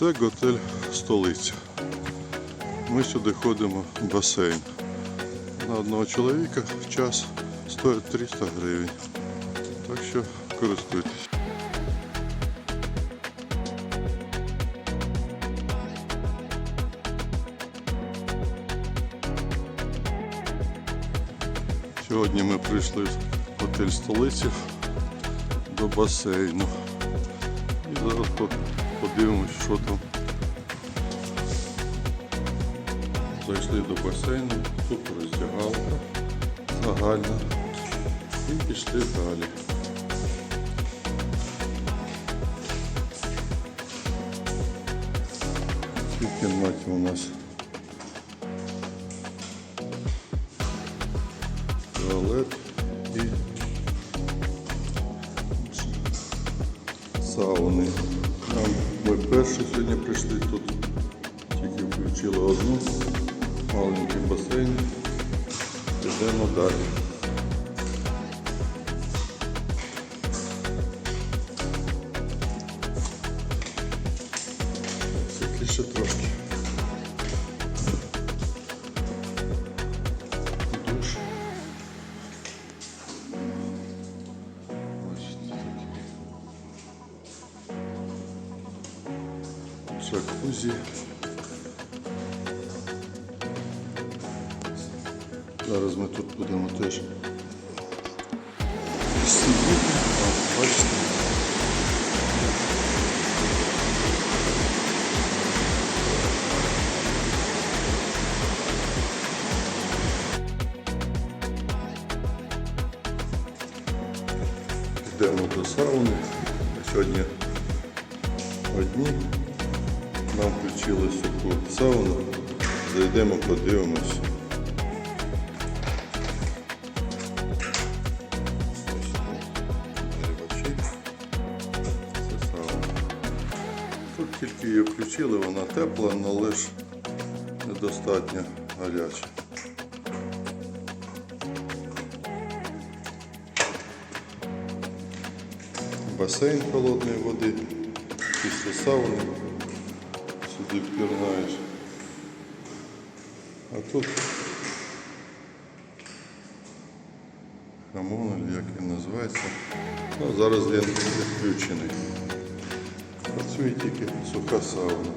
Це готель столиця. Ми сюди ходимо в басейн. На одного чоловіка в час стоїть 300 гривень. Так що користуйтесь. Сьогодні ми прийшли в готель столиці до басейну. І зараз по- подивимось, що там. Зайшли до басейну, тут роздягалка загальна. І пішли далі. В кімнаті у нас туалет перші сьогодні прийшли тут, тільки включили одну, маленький басейн. Йдемо далі. Світліше трошки. Джакузі. Зараз ми тут будемо теж сидіти. О, Бачите. Йдемо до сауни. Сьогодні одні. Нам включили суху сауну. Зайдемо, подивимось. Це сауна. Тут тільки її включили, вона тепла, але ж недостатньо гаряча. басейн холодної води, після сауни, сюди впірнаєш. А тут хамон, як він називається. Ну, зараз він відключений. Працює тільки суха сауна.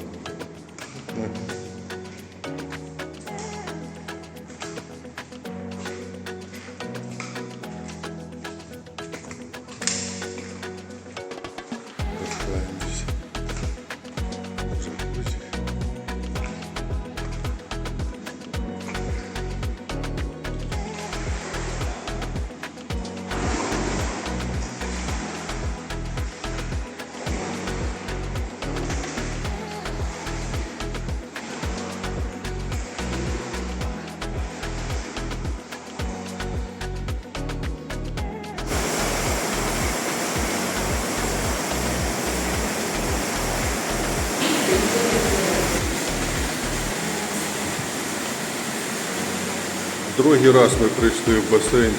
Другий раз ми прийшли в басейн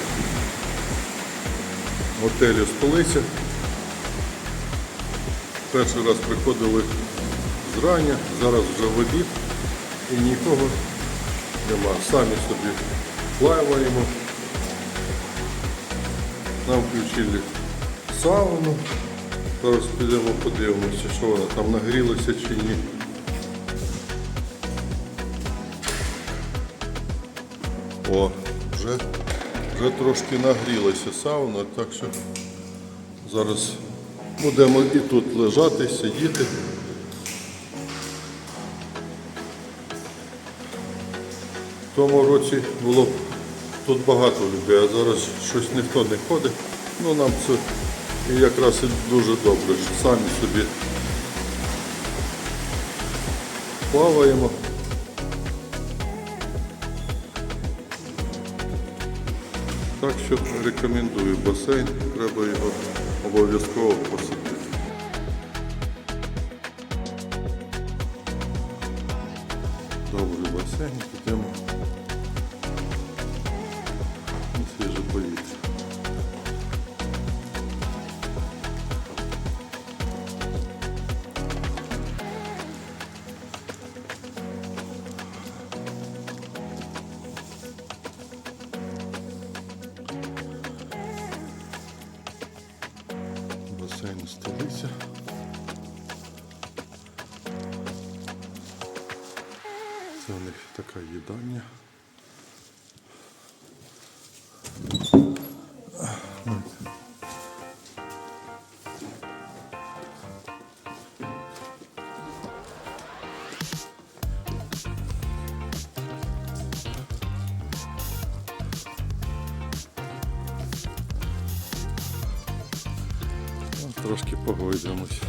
готелю столиця. Перший раз приходили зрання, зараз вже в обід і нікого нема. Самі собі плаваємо. Нам включили сауну. Зараз підемо подивимося, що вона там нагрілася чи ні. О, вже, вже трошки нагрілася сауна, так що зараз будемо і тут лежати, сидіти. В тому році було тут багато людей, а зараз щось ніхто не ходить. Ну нам це якраз і дуже добре, що самі собі плаваємо. Так що рекомендую басейн, треба його обов'язково посетити. Добрий басейн, підемо Це у них така їдальня. Трошки погойдемось.